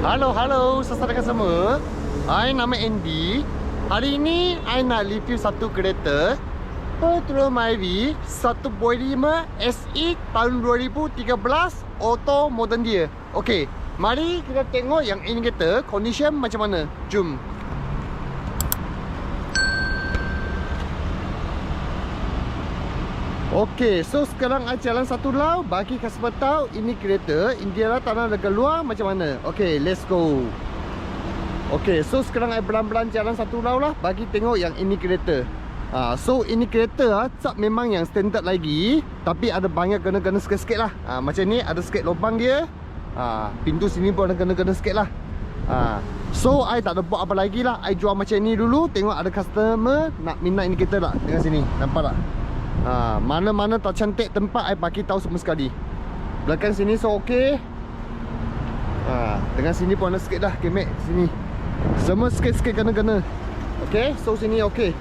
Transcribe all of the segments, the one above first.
Halo, halo, saudara semua. I nama Andy. Hari ini I nak review satu kereta Petro Myvi 1.5 SE tahun 2013 auto modern dia. Okey, mari kita tengok yang ini kereta condition macam mana. Jom. Okey, so sekarang I jalan satu lau bagi customer tahu ini kereta India tanah dekat luar macam mana. Okey, let's go. Okey, so sekarang I belan-belan jalan satu lau lah bagi tengok yang ini kereta. Ha, so ini kereta ah cap memang yang standard lagi tapi ada banyak kena-kena sikit-sikit lah. Ha, macam ni ada sikit lubang dia. Ha, pintu sini pun ada kena-kena sikit lah. Ha, so I tak ada buat apa lagi lah. I jual macam ni dulu tengok ada customer nak minat ini kereta tak dengan sini. Nampak tak? Ha, mana-mana tak cantik tempat I bagi tahu semua sekali. Belakang sini so okey. Ha, dengan sini pun ada sikit dah kemek sini. Semua sikit-sikit kena-kena. Okey, so sini okey.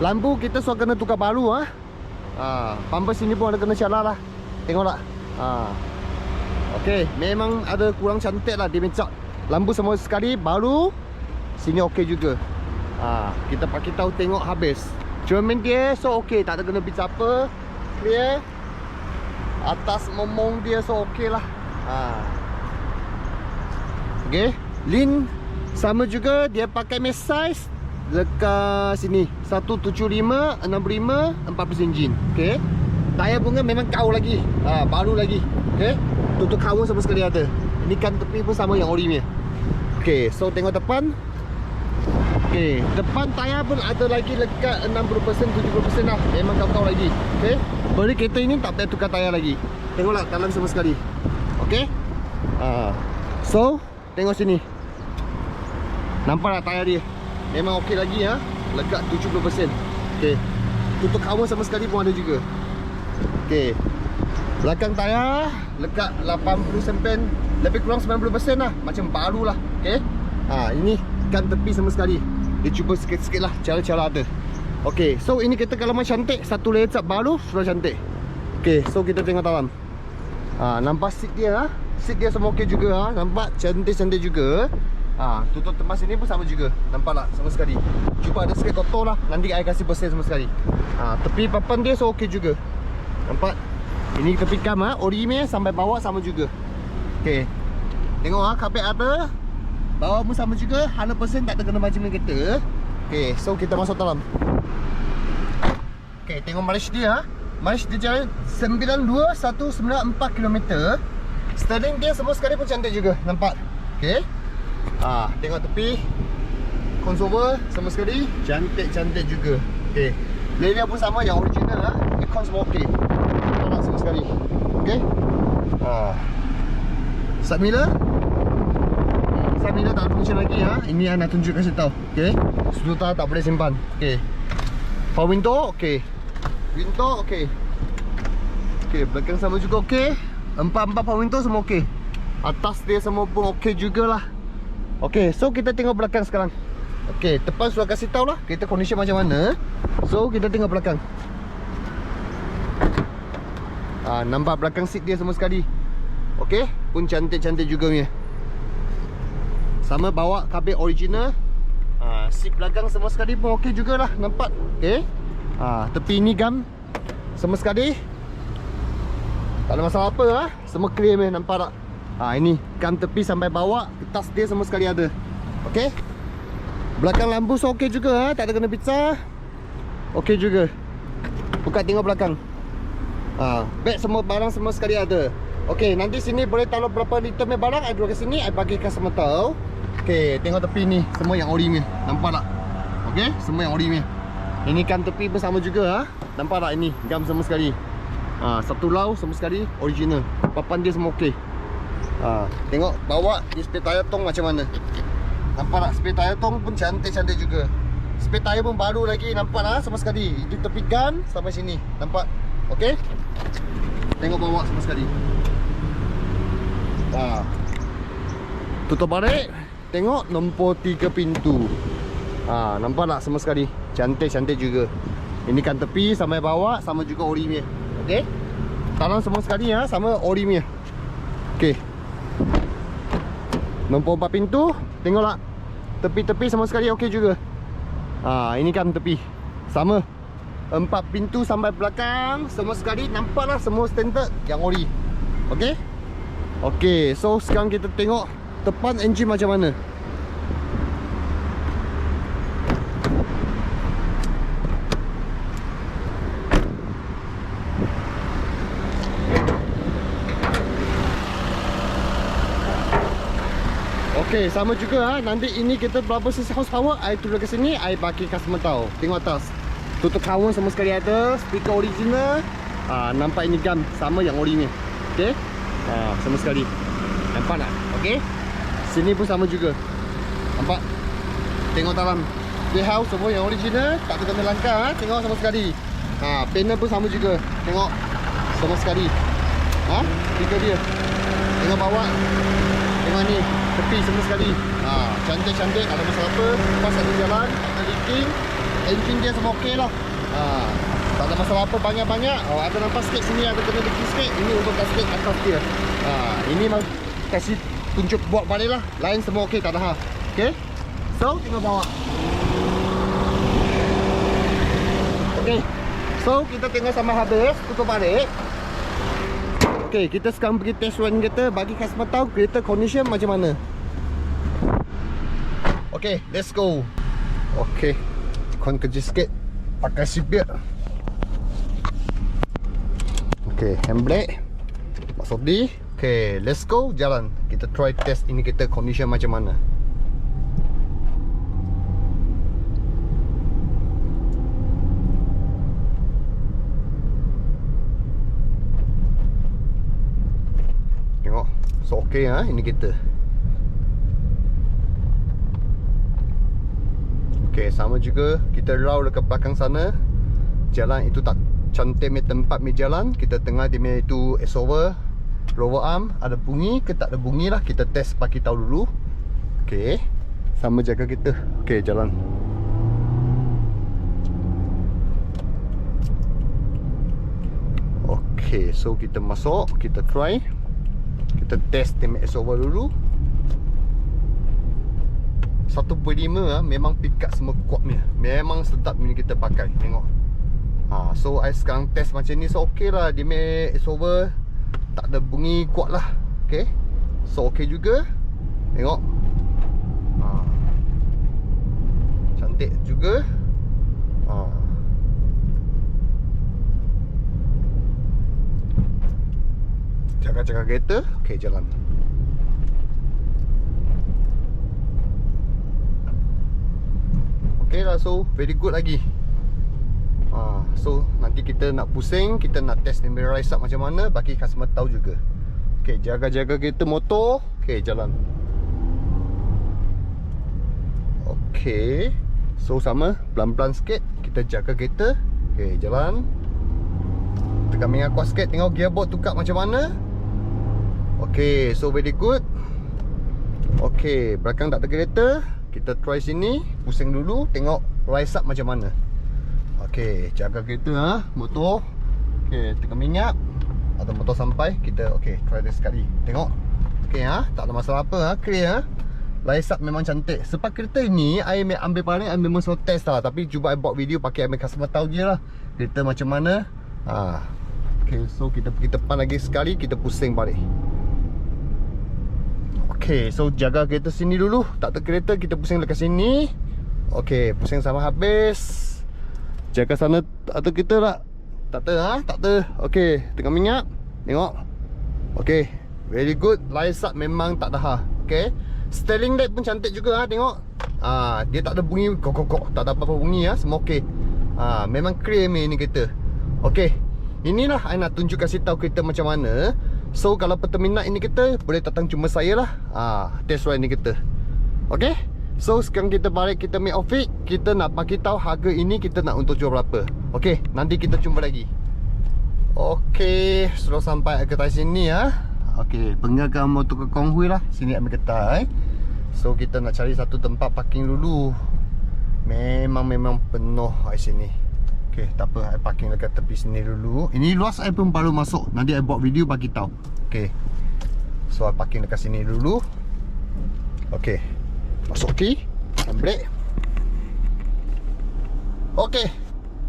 Lampu kita sudah kena tukar baru ah. Ha. Bumper sini pun ada kena calar lah. Tengok tak? Ha. Okey, memang ada kurang cantik lah dia mencak. Lampu semua sekali baru. Sini okey juga. Ha, kita pakai tahu tengok habis. Cermin dia so okey, tak ada kena bicara apa. Clear. Atas momong dia so okey lah. Ha. Okey, lin sama juga dia pakai mesh size dekat sini 175 65 40 enjin. Okey. Tayar bunga memang kau lagi. Ha, baru lagi. Okey. Tutup kawan sama sekali ada. Ini kan tepi pun sama yang ori punya. Okey, so tengok depan. Okey, depan tayar pun ada lagi dekat 60% 70% lah. Memang kau-kau lagi. Okey. Beri kereta ini tak payah tukar tayar lagi. Tengoklah dalam sama sekali. Okey. Ha. So, tengok sini. Nampak tak tayar dia? Memang okey lagi ha. Lekat 70%. Okey. Tutup kawan sama sekali pun ada juga. Okey. Belakang tayar lekat 80 sempen lebih kurang 90% lah. Macam baru lah. Okey. Ha, ini kan tepi sama sekali. Dia cuba sikit-sikit lah cara-cara ada. Okey, so ini kita kalau macam cantik satu layer cat baru sudah cantik. Okey, so kita tengok dalam. Ha, nampak seat dia ha? Seat dia semua okey juga ha? Nampak cantik-cantik juga. Ha, tutup tempat sini pun sama juga. Nampak tak sama sekali. Cuba ada sikit kotor lah. Nanti saya kasih bersih sama sekali. Ha, tepi papan dia so okey juga. Nampak? Ini tepi kam ha? Ori ni sampai bawah sama juga. Okey. Tengok ha, kapet ada. Bawah pun sama juga 100% tak terkena macam ni kereta Okay, so kita masuk dalam. Okay, tengok march dia ha. March dia jalan 92194km Steering dia semua sekali pun cantik juga Nampak? Okay. Ha, Tengok tepi. Consover semua sekali Cantik-cantik juga. Okay. Layer pun sama yang original ha. Aircon semua okay Tolak semua sekali? Okay. Ha. Side mirror Mirror tak function lagi ha. Ini yang nak tunjuk kasih tahu. Okey. Sudut tak boleh simpan. Okey. Power window okey. Window okey. Okey, belakang sama juga okey. Empat-empat power window semua okey. Atas dia semua pun okey jugalah. Okey, so kita tengok belakang sekarang. Okey, depan sudah kasih tahu lah kereta condition macam mana. So kita tengok belakang. Ah, nampak belakang seat dia semua sekali. Okey, pun cantik-cantik juga punya. Sama bawa kabel original. Ha, Seat belakang semua sekali pun okey jugalah Nampak? Okay. ha, Tepi ni gam Semua sekali. Tak ada masalah apa ha? Semua clear meh nampak tak? Ha, Ini gam tepi sampai bawah Tas dia semua sekali ada. Okey? Belakang lampu so okey juga ha? Tak ada kena pizza Okey juga. Buka tengok belakang. Ha, Bag semua barang semua sekali ada. Okey nanti sini boleh taruh berapa liter punya barang? I kat sini I bagi customer tahu Okey, tengok tepi ni semua yang ori ni. Nampak tak? Okey, semua yang ori ni. Ini kan tepi pun sama juga ha. Nampak tak ini? Gam semua sekali. Ha, satu lau semua sekali original. Papan dia semua okey. Ha, tengok bawah di spare tayar tong macam mana. Nampak tak? Spare tayar tong pun cantik-cantik juga. Spare tayar pun baru lagi. Nampak tak? Semua sekali. Di tepi gam sampai sini. Nampak? Okey? Tengok bawah semua sekali. Ha. Tutup balik. Tengok nombor 3 pintu ha, Nampak tak semua sekali Cantik-cantik juga Ini kan tepi sampai bawah Sama juga ori punya Okay Tanam semua sekali ha, Sama ori punya Okey. Nombor 4 pintu, tengoklah. Tepi-tepi sama sekali okey juga. Ha, ini kan tepi. Sama. Empat pintu sampai belakang, semua sekali nampaklah semua standard yang ori. Okey? Okey, so sekarang kita tengok depan enjin macam mana. Okey, sama juga ha. Nanti ini kita berapa sisi horsepower, I turun ke sini, I bagi customer tahu. Tengok atas. Tutup kawan semua sekali ada, speaker original. Ah, nampak ini gam sama yang ori ni. Okey? Ah, sama sekali. Nampak tak? Okey? Sini pun sama juga. Nampak? Tengok dalam. Playhouse semua yang original, tak ada langkah ha. Tengok sama sekali. Ha, panel pun sama juga. Tengok. Sama sekali. Ha? Speaker dia. Tengok bawah. Tengok ni Tepi semua sekali ha, Cantik-cantik Ada masalah apa Pas ada jalan Ada leaking Engine dia semua okey lah ha, Tak ada masalah apa Banyak-banyak oh, Ada nampak sikit sini Ada kena leaking sikit Ini untuk kat sikit atas dia ha, Ini memang Kasih tunjuk buat balik lah. Lain semua okey Tak ada hal. Okay So tinggal bawa. Okay So kita tengok sama habis Tutup balik. Okay, kita sekarang pergi test run kereta Bagi customer tahu kereta condition macam mana. Okay, let's go. Okay Kon kerja sikit. Pakai seatbelt Okay, handbrake. Masuk di Okay, let's go. Jalan. Kita try test ini kereta condition macam mana. Tengok. So okay ha Ini kita. Okay sama juga Kita raw dekat belakang sana. Jalan itu tak cantik tempat punya jalan. Kita tengah dia punya itu S-over Lower arm Ada bunyi ke tak ada bunyi lah Kita test bagi tahu dulu Okay Sama jaga kita Okay jalan Okay so kita masuk Kita try kita test time S-over dulu 1.5 ah memang pick up semua kuat punya. Memang sedap ni kita pakai. Tengok. Ha, so I sekarang test macam ni so okey lah dia punya S-over tak ada bunyi kuat lah. Okay So okey juga. Tengok. Ha. Cantik juga. Ha. Jaga-jaga kereta Okay jalan Okay lah so Very good lagi So nanti kita nak pusing Kita nak test ni rise up macam mana Bagi customer tahu juga. Okay jaga-jaga kereta motor. Okay jalan. Okay So sama Pelan-pelan sikit Kita jaga kereta. Okay jalan. Tekan minyak kuat sikit Tengok gearbox tukar macam mana. Okay, so very good. Okay, belakang tak ada kereta. Kita try sini Pusing dulu, tengok rise up macam mana Okay, jaga kereta ha? Motor. Okay, tekan minyak. Ada motor sampai Kita, okay, try dia sekali. Tengok. Okay ha, tak ada masalah apa ha? Clear ha? Up memang cantik. Sebab kereta ni I ambil paling I memang test lah. Tapi cuba I buat video Pakai ambil customer tahu je lah. Kereta macam mana? Ha. Okay, so kita pergi depan lagi sekali Kita pusing balik. Okay, so jaga kereta sini dulu. Tak ada kereta, kita pusing dekat sini. Okay, pusing sama habis Jaga sana, tak ada kereta tak? Tak ada, ha? Tak ada. Okay, tengah minyak. Tengok. Okay, very good. Up memang tak ada ha? Okay Sterling light pun cantik juga ha, tengok. Ha, Dia tak ada bunyi kok-kok-kok Tak ada apa-apa bunyi ha, semua okay ha, Memang clear ni kereta. Okay Inilah I nak tunjuk kasih tahu kereta macam mana. So kalau peminat ini kita Boleh datang cuma saya lah. Ha, Test ride ni kita Okay So sekarang kita balik kita make outfit Kita nak bagi tahu harga ini kita nak untuk jual berapa Okay nanti kita jumpa lagi Okay Sudah sampai ke atas sini ya. Okay Penggagal motor ke Kong Hui lah Sini ambil ketai So kita nak cari satu tempat parking dulu Memang-memang penuh di sini Okay, tak apa. I parking dekat tepi sini dulu. Ini luas I pun baru masuk. Nanti I buat video bagi tahu. Okay. So I parking dekat sini dulu Okay Masuk key Brake Okay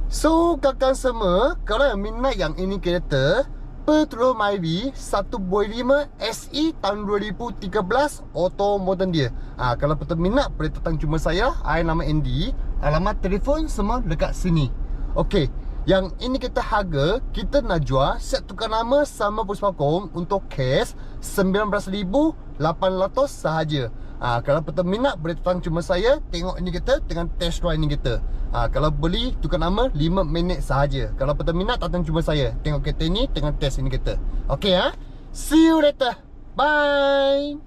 So kakak semua Kalau yang minat yang ini kereta Petrol Myvi 1.5 SE tahun 2013 Auto modern dia. Ha, Kalau betul minat boleh datang jumpa saya I nama Andy Alamat telefon semua dekat sini. Okay yang ini kita harga Kita nak jual Set tukar nama sama Puspakom Untuk cash RM19,800 sahaja ha, Kalau minat Boleh datang cuma saya Tengok ini kita Dengan test drive ini kita ha, Kalau beli tukar nama 5 minit sahaja. Kalau minat Datang cuma saya. Tengok kereta ini Dengan test ini kita Okay ha See you later. Bye